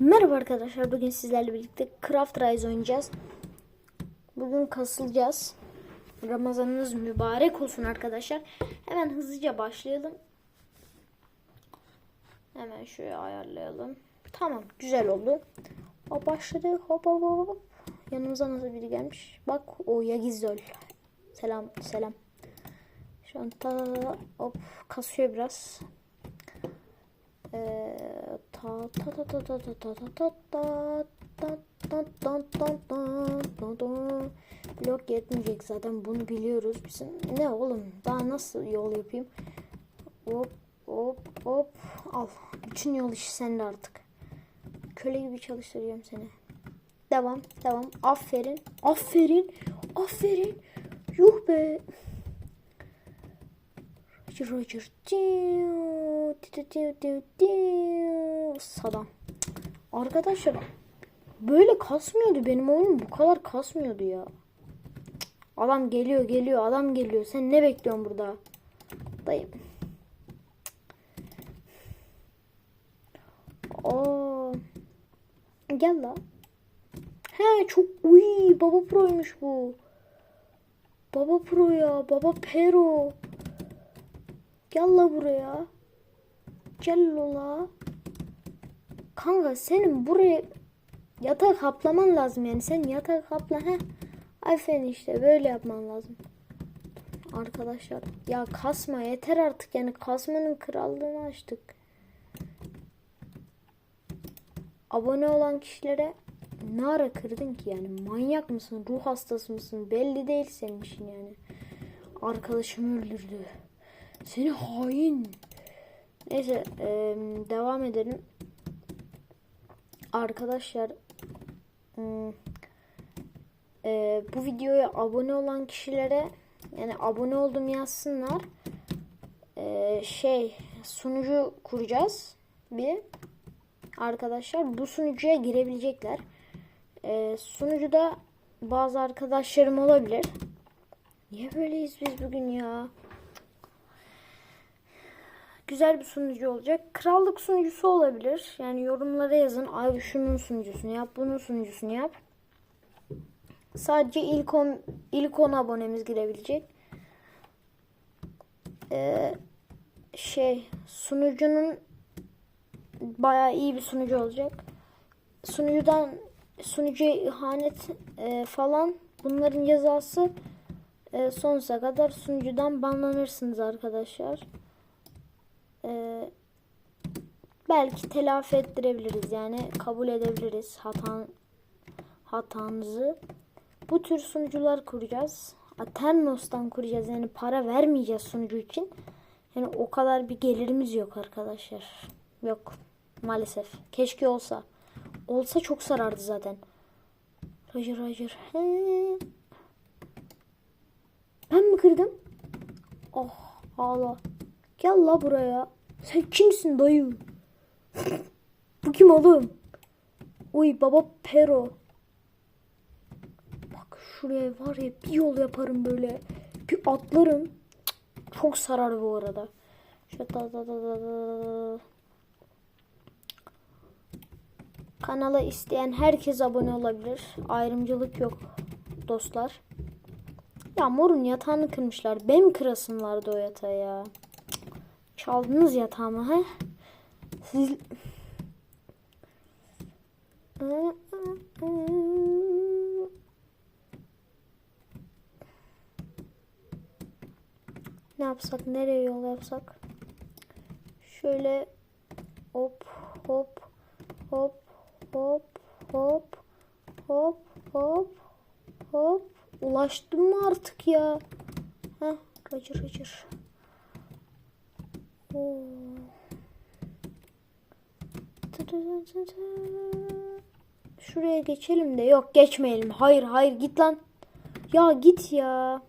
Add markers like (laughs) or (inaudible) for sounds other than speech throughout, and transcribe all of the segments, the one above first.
Merhaba arkadaşlar. Bugün sizlerle birlikte Craft Rise oynayacağız. Bugün kasılacağız. Ramazanınız mübarek olsun arkadaşlar. Hemen hızlıca başlayalım. Hemen şöyle ayarlayalım. Tamam, güzel oldu. O başladı. Hop hop hop. Yanımıza nasıl biri gelmiş? Bak o Yagizol. Selam selam. Şu an ta hop kasıyor biraz. Ee, ta ta ta ta ta ta ta ta ta ta ta ta ta ta ta Blok yetmeyecek zaten bunu biliyoruz bizim. Ne oğlum daha nasıl yol yapayım? Hop hop hop al. Bütün yol işi sende artık. Köle gibi çalıştıracağım seni. Devam devam. Aferin. Aferin. Aferin. Yuh be. Roger Roger. Saddam. Arkadaşlar böyle kasmıyordu benim oyunum bu kadar kasmıyordu ya. Adam geliyor geliyor adam geliyor. Sen ne bekliyorsun burada? Dayım. Oo. Gel la. He çok uy baba proymuş bu. Baba pro ya baba pero. Gel la buraya. Gel lola. Kanka senin buraya yatak kaplaman lazım yani. Sen yatak kapla he. Aferin işte böyle yapman lazım. Arkadaşlar ya kasma yeter artık yani kasmanın krallığını açtık. Abone olan kişilere ne ara kırdın ki yani manyak mısın ruh hastası mısın belli değil senin işin yani. Arkadaşımı öldürdü. Seni hain. Neyse e, devam edelim. Arkadaşlar hmm, e, bu videoya abone olan kişilere yani abone oldum yazsınlar. E, şey sunucu kuracağız bir arkadaşlar bu sunucuya girebilecekler. E, sunucuda bazı arkadaşlarım olabilir. Niye böyleyiz biz bugün ya? Güzel bir sunucu olacak. Krallık sunucusu olabilir. Yani yorumlara yazın. Abi şunun sunucusunu yap, bunun sunucusunu yap. Sadece ilk 10 ilk 10 abonemiz girebilecek. Ee, şey sunucunun bayağı iyi bir sunucu olacak. Sunucudan sunucuya ihanet e, falan bunların cezası e, sonsuza kadar sunucudan banlanırsınız arkadaşlar. Ee, belki telafi ettirebiliriz yani kabul edebiliriz hatan hatanızı. Bu tür sunucular kuracağız. Aternos'tan kuracağız yani para vermeyeceğiz sunucu için. Yani o kadar bir gelirimiz yok arkadaşlar. Yok maalesef. Keşke olsa. Olsa çok sarardı zaten. Roger Roger. He. Ben mi kırdım? Oh ağla. Gel la buraya. Sen kimsin dayı? Bu kim oğlum? Uy baba pero. Bak şuraya var ya bir yol yaparım böyle. Bir atlarım. Çok sarar bu arada. Şöyle da da da da. Kanala isteyen herkes abone olabilir. Ayrımcılık yok dostlar. Ya morun yatağını kırmışlar. Benim kırasım vardı o yatağı ya. Çaldınız yatağımı he? Siz... Ne yapsak? Nereye yol yapsak? Şöyle hop hop hop hop hop hop hop hop ulaştım mı artık ya? Heh, Roger Roger. Şuraya geçelim de yok geçmeyelim. Hayır hayır git lan. Ya git ya.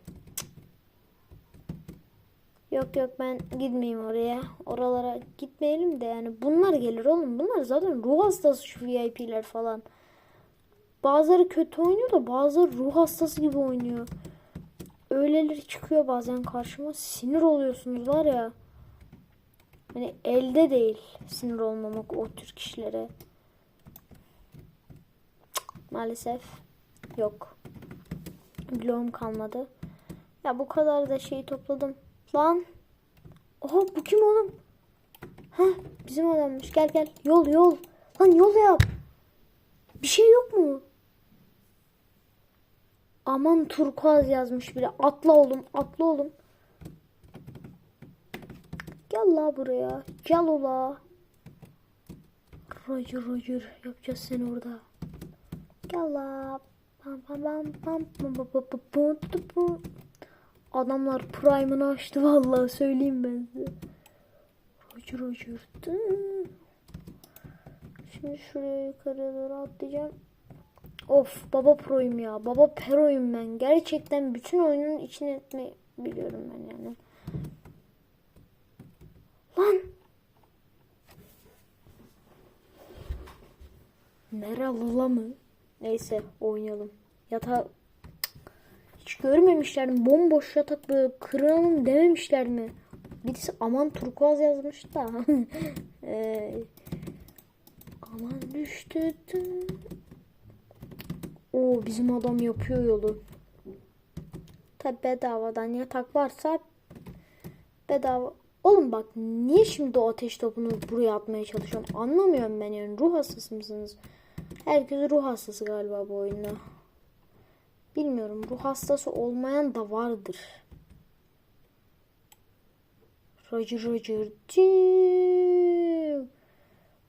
Yok yok ben gitmeyeyim oraya. Oralara gitmeyelim de yani bunlar gelir oğlum. Bunlar zaten ruh hastası şu VIP'ler falan. Bazıları kötü oynuyor da bazıları ruh hastası gibi oynuyor. Öyleleri çıkıyor bazen karşıma. Sinir oluyorsunuz var ya. Hani elde değil sinir olmamak o tür kişilere. Maalesef yok. Bloğum kalmadı. Ya bu kadar da şeyi topladım. Lan. Oha bu kim oğlum? Ha bizim adammış. Gel gel. Yol yol. Lan yol yap. Bir şey yok mu? Aman turkuaz yazmış biri. Atla oğlum. Atla oğlum. Gel la buraya. Gel ola. Roger Roger yapacağız seni orada. Gel la. Pam pam pam pam pam pam pam pam Adamlar Prime'ını açtı vallahi söyleyeyim ben size. Roger Roger. Şimdi şuraya yukarı doğru atlayacağım. Of baba proyum ya. Baba peroyum ben. Gerçekten bütün oyunun içine etmeyi biliyorum ben yani. Lan. Meralı mı? Neyse oynayalım. Yatağı hiç görmemişler mi? Bomboş yatak böyle kıralım dememişler mi? Birisi aman turkuaz yazmış da. (laughs) Ee, aman düştü. O bizim adam yapıyor yolu. Tabi bedavadan yatak varsa bedava. Oğlum bak niye şimdi o ateş topunu buraya atmaya çalışıyorum? Anlamıyorum ben yani. Ruh hastası mısınız? Herkes ruh hastası galiba bu oyunda. Bilmiyorum. Ruh hastası olmayan da vardır. Roger Roger.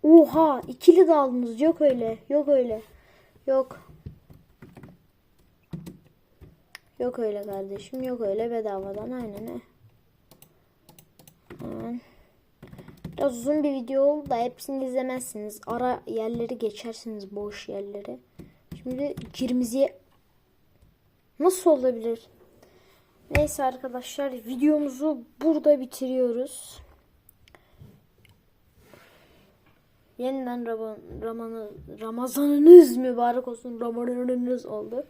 Oha ikili de aldınız. Yok öyle. Yok öyle. Yok. Yok öyle kardeşim. Yok öyle bedavadan. Aynen he. Hemen. Biraz uzun bir video oldu da hepsini izlemezsiniz. Ara yerleri geçersiniz. Boş yerleri. Şimdi Cirmizi'ye nasıl olabilir? Neyse arkadaşlar videomuzu burada bitiriyoruz. Yeniden Ramazan, Ramazanınız mübarek olsun. Ramazanınız oldu.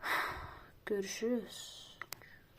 (sighs) Görüşürüz.